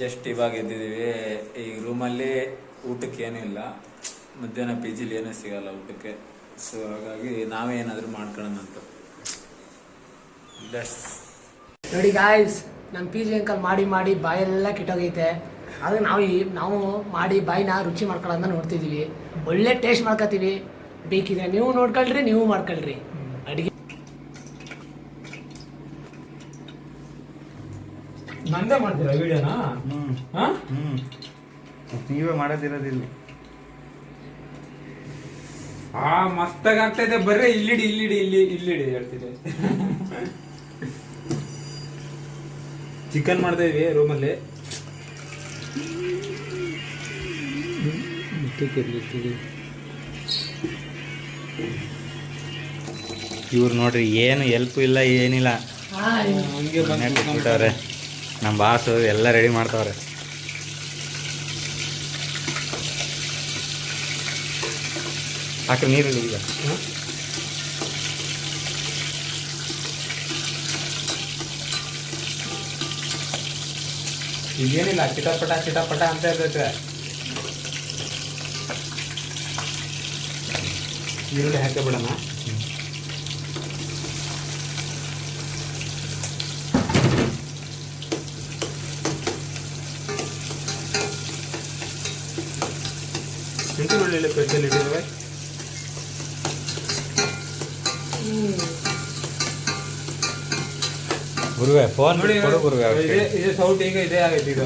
Just ಇವಾಗ ಎದ್ದಿದ್ದೀವಿ. ಈ ರೂಮಲ್ಲಿ ಊಟಕ್ಕೆ ಏನೂ ಇಲ್ಲ. ಮಧ್ಯಾಹ್ನ ಪಿ ಜಿಲಿ ಏನೂ ಸಿಗಲ್ಲ ಊಟಕ್ಕೆ. ಸೊ ಹಾಗಾಗಿ ನಾವೇ ಏನಾದರೂ ಮಾಡ್ಕೊಳ್ಳೋಣ ಅಂತ. ನೋಡಿ ಗಾಯ್ಸ್ ನಮ್ಮ ಪಿ ಜಿ ಅಂಕಲ್ ಮಾಡಿ ಮಾಡಿ ಬಾಯೆಲ್ಲ ಕೆಟ್ಟೋಗೈತೆ. ಅದು ನಾವು ಈ ನಾವು ಮಾಡಿ ಬಾಯಿನ ರುಚಿ ಮಾಡ್ಕೊಳ್ಳೋದನ್ನ ನೋಡ್ತಿದ್ದೀವಿ. ಒಳ್ಳೆ ಟೇಸ್ಟ್ ಮಾಡ್ಕೊತೀವಿ. ಬೇಕಿದ್ರೆ ನೀವು ನೋಡ್ಕೊಳ್ರಿ ನೀವು ಮಾಡ್ಕೊಳ್ರಿ ಅಡಿಗೆ ನಂದೇ ಮಾಡ್ತೀರಾ ವಿಡಿಯೋನಾ? ಹ್ಮ್. ನೀವೇ ಮಾಡೋದಿರೋದಿಲ್ಲ. ಆ ಮಸ್ತಾಗಿ ಆಗ್ತಾ ಇದೆ ಬರ್ರೆ ಇಲ್ಲಿಡಿ ಇಲ್ಲಿಡಿ ಇಲ್ಲಿ ಇಲ್ಲಿಡಿ ಹೇಳ್ತಿದ್ದೆ ಚಿಕನ್ ಮಾಡ್ತಾ ಇದೀವಿ ರೂಮಲ್ಲಿ. ಇವ್ರು ನೋಡ್ರಿ ಏನು ಹೆಲ್ಪ್ ಇಲ್ಲ ಏನಿಲ್ಲ. ಹಂಗೆ ಬಂದ್ಬಿಟ್ಟವ್ರೆ ನಮ್ಮ ಬಾಸು ಎಲ್ಲ ರೆಡಿ ಮಾಡ್ತಾವ್ರೆ. ಹಾಕಿ ನೀರು ಈಗ. ಈಗೇನಿಲ್ಲ, ಚಿಟಪಟ ಚಿಟಪಟ ಅಂತ ಇರ್ತೈತೆ. ಈರುಳ್ಳಿ ಹಾಕಿ ಬಿಡೋಣ ಶುಂಠಿ ಬೆಳ್ಳುಳ್ಳಿ ಪೇಸ್ಟಲ್ಲಿ ಇಟ್ಟಿರುವೆ ಗುರುವೆ ಫೋನ್ ನೋಡಿ ಕೊಡು ಗುರುವೆ ಇದೇ ಅವ್ರಿಗೆ. ಇದೇ ಸೌಟ್ ಈಗ ಇದೇ ಆಗೈತೆ ಇದು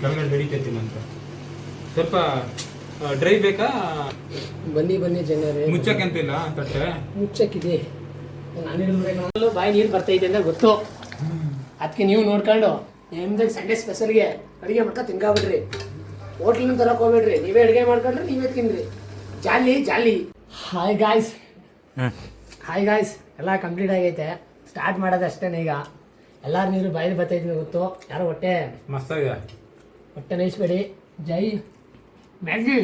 ಕೆಳಗಡೆ ಬೆಳಿತೈತಿ ಅಂತ ಸ್ವಲ್ಪ ಡ್ರೈ ಬೇಕಾ? ಬನ್ನಿ ಬನ್ನಿ ಜನರೇ. ಮುಚ್ಚಕ್ಕಂತಿಲ್ಲ ತಟ್ಟೆ ಮುಚ್ಚಕ್ಕಿದೆ. ನಾನು ಹೇಳಿದ್ರೆ ಬಾಯಿ ನೀರು ಬರ್ತೈತೆ ಅಂತ ಗೊತ್ತು. ಅದಕ್ಕೆ ನೀವು ನೋಡ್ಕೊಂಡು ನಿಮ್ದಾಗ ಸಂಡೇ ಸ್ಪೆಷಲ್ಗೆ ಅಡುಗೆ ಮಾಡ್ಕೊಂಡು ತಿನ್ಕೊಬಿಡ್ರಿ ಹೋಟ್ಲಿನ ತರಕ್ ಹೋಗ್ಬೇಡ್ರಿ. ನೀವೇ ಅಡುಗೆ ಮಾಡ್ಕೊಂಡ್ರೆ ನೀವೇ ತಿನ್ರಿ. Jolly jolly. Hi guys hi guys ಎಲ್ಲ ಕಂಪ್ಲೀಟ್ ಆಗೈತೆ. ಸ್ಟಾರ್ಟ್ ಮಾಡೋದಷ್ಟೇ ಈಗ. ಎಲ್ಲಾರು ನೀರು ಬಾಯಲ್ಲಿ ಬರ್ತೈತೆ ಗೊತ್ತು. ಯಾರೋ ಹೊಟ್ಟೆ ಮಸ್ತಾಗಿದೆ ಹೊಟ್ಟೆ ನೈಸ್ಬೇಡಿ ಜೈ ಮ್ಯಾಗಿ